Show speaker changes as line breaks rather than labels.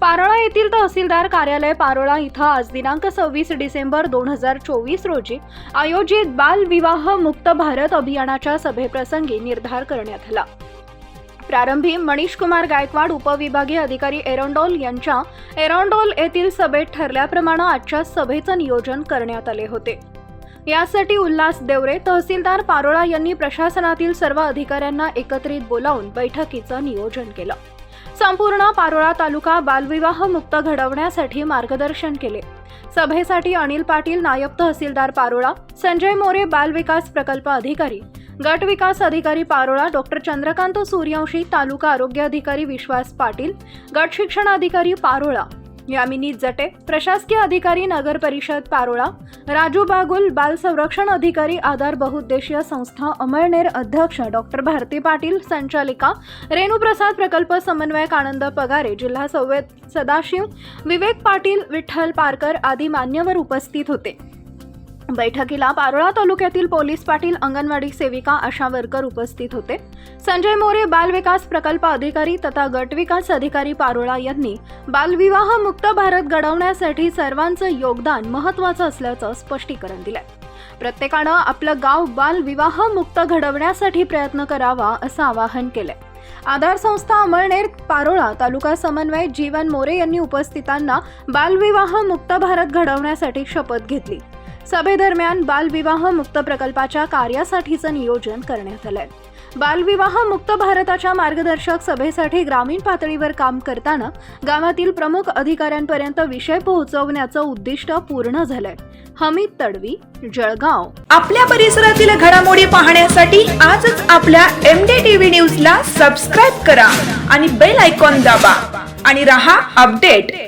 पारोळा येथील तहसीलदार कार्यालय पारोळा इथं आज दिनांक सव्वीस डिसेंबर दोन हजार चोवीस रोजी आयोजित बाल विवाह मुक्त भारत अभियानाच्या सभेप्रसंगी निर्धार करण्यात आला. प्रारंभी मनीष कुमार गायकवाड उपविभागीय अधिकारी एरंडोल यांच्या एरंडोल येथील सभेत ठरल्याप्रमाणे आजच्या सभेचं नियोजन करण्यात आले होते. यासाठी उल्हास देवरे तहसीलदार पारोळा यांनी प्रशासनातील सर्व अधिकाऱ्यांना एकत्रित बोलावून बैठकीचं नियोजन केलं. संपूर्ण पारोळा तालुका बालविवाह मुक्त घडवण्यासाठी मार्गदर्शन केले. सभेसाठी अनिल पाटील नायब तहसीलदार पारोळा संजय मोरे बाल विकास प्रकल्प अधिकारी गट विकास अधिकारी पारोळा डॉक्टर चंद्रकांत सूर्यवंशी तालुका आरोग्य अधिकारी विश्वास पाटील गट शिक्षण अधिकारी पारोळा यामिनी जटे प्रशासकीय अधिकारी नगर परिषद पारोळा राजू बागुल बाल संरक्षण अधिकारी आधार बहुउद्देशीय संस्था अमळनेर अध्यक्ष डॉक्टर भारती पाटील संचालिका रेणुप्रसाद प्रकल्प समन्वयक आनंद पगारे जिल्हा संवेद सदाशिव विवेक पाटील विठ्ठल पारकर आदी मान्यवर उपस्थित होते. बैठकीला पारोळा तालुक्यातील पोलीस पाटील अंगणवाडी सेविका आशा वर्कर उपस्थित होते. संजय मोरे बाल विकास प्रकल्प अधिकारी तथा गट विकास अधिकारी पारोळा यांनी बालविवाह मुक्त भारत घडवण्यासाठी सर्वांचं योगदान महत्त्वाचं असल्याचं स्पष्टीकरण दिलं प्रत्येकानं आपलं गाव बाल विवाह मुक्त घडवण्यासाठी प्रयत्न करावा असं आवाहन केलंय. आधार संस्था अमळनेर पारोळा तालुका समन्वय जीवन मोरे यांनी उपस्थितांना बालविवाह मुक्त भारत घडवण्यासाठी शपथ घेतली. सभेदरम्यान बालविवाह मुक्त प्रकल्पाच्या कार्यासाठीचं नियोजन करण्यात आलंय. बालविवाह मुक्त भारताच्या मार्गदर्शक सभेसाठी ग्रामीण पातळीवर काम करताना गावातील प्रमुख अधिकाऱ्यांपर्यंत विषय पोहोचवण्याचं उद्दिष्ट पूर्ण झालंय. हमीद तडवी जळगाव.
आपल्या परिसरातील घडामोडी पाहण्यासाठी आजच आपल्या एम डी टीव्ही न्यूज ला सबस्क्राईब करा आणि बेल आयकॉन दाबा आणि रहा अपडेट.